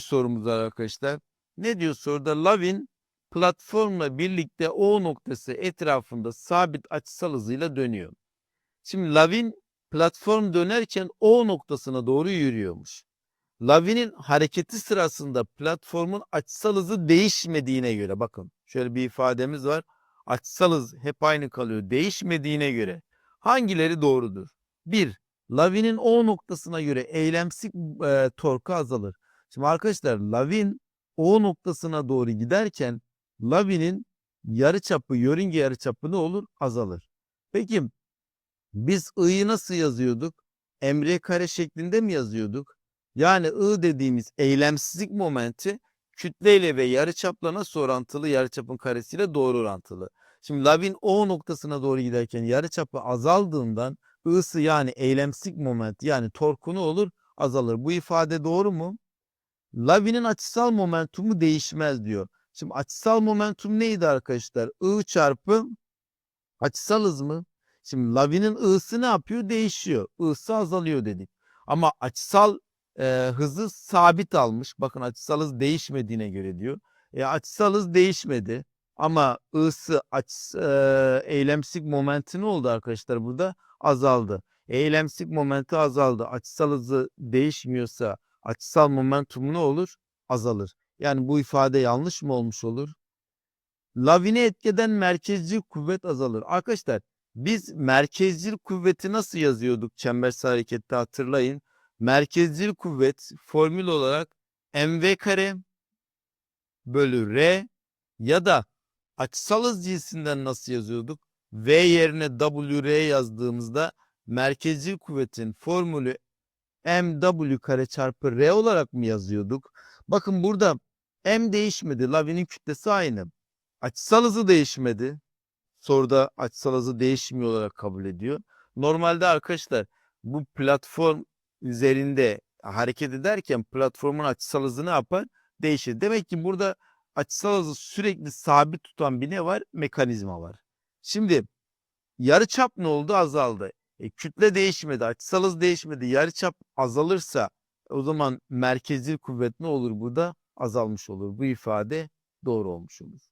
sorumuz arkadaşlar. Ne diyor soruda? Lavin platformla birlikte O noktası etrafında sabit açısal hızıyla dönüyor. Şimdi lavin platform dönerken O noktasına doğru yürüyormuş. Lavinin hareketi sırasında platformun açısal hızı değişmediğine göre bakın şöyle bir ifademiz var. Açısal hız hep aynı kalıyor. Değişmediğine göre hangileri doğrudur? 1. Lavinin O noktasına göre eylemsik e, torku azalır. Şimdi arkadaşlar lavin O noktasına doğru giderken lavinin yarıçapı, yörünge yarıçapı ne olur? Azalır. Peki biz I'yı nasıl yazıyorduk? Emre kare şeklinde mi yazıyorduk? Yani I dediğimiz eylemsizlik momenti kütleyle ve yarıçapla nasıl orantılı? Yarıçapın karesiyle doğru orantılı. Şimdi lavin O noktasına doğru giderken yarıçapı azaldığından I'sı yani eylemsizlik moment yani torku ne olur? Azalır. Bu ifade doğru mu? Lavinin açısal momentumu değişmez diyor. Şimdi açısal momentum neydi arkadaşlar? I çarpı açısal hız mı? Şimdi lavinin ı'sı ne yapıyor? Değişiyor. I'sı azalıyor dedik. Ama açısal e, hızı sabit almış. Bakın açısal hız değişmediğine göre diyor. E, açısal hız değişmedi. Ama aç, e, eylemsik momenti ne oldu arkadaşlar burada? Azaldı. Eylemsik momenti azaldı. Açısal hızı değişmiyorsa açısal momentum ne olur? Azalır. Yani bu ifade yanlış mı olmuş olur? Lavine etkeden merkezcil kuvvet azalır. Arkadaşlar biz merkezcil kuvveti nasıl yazıyorduk çembersel harekette hatırlayın. Merkezcil kuvvet formül olarak mv kare bölü r ya da açısal hız cinsinden nasıl yazıyorduk? V yerine WR yazdığımızda merkezcil kuvvetin formülü mw kare çarpı r olarak mı yazıyorduk? Bakın burada m değişmedi. Lavinin kütlesi aynı. Açısal hızı değişmedi. Soruda açısal hızı değişmiyor olarak kabul ediyor. Normalde arkadaşlar bu platform üzerinde hareket ederken platformun açısal hızı ne yapar? Değişir. Demek ki burada açısal hızı sürekli sabit tutan bir ne var? Mekanizma var. Şimdi yarıçap ne oldu? Azaldı. E, kütle değişmedi, açısal hız değişmedi. Yarıçap azalırsa o zaman merkezil kuvvet ne olur burada? Azalmış olur. Bu ifade doğru olmuş olur.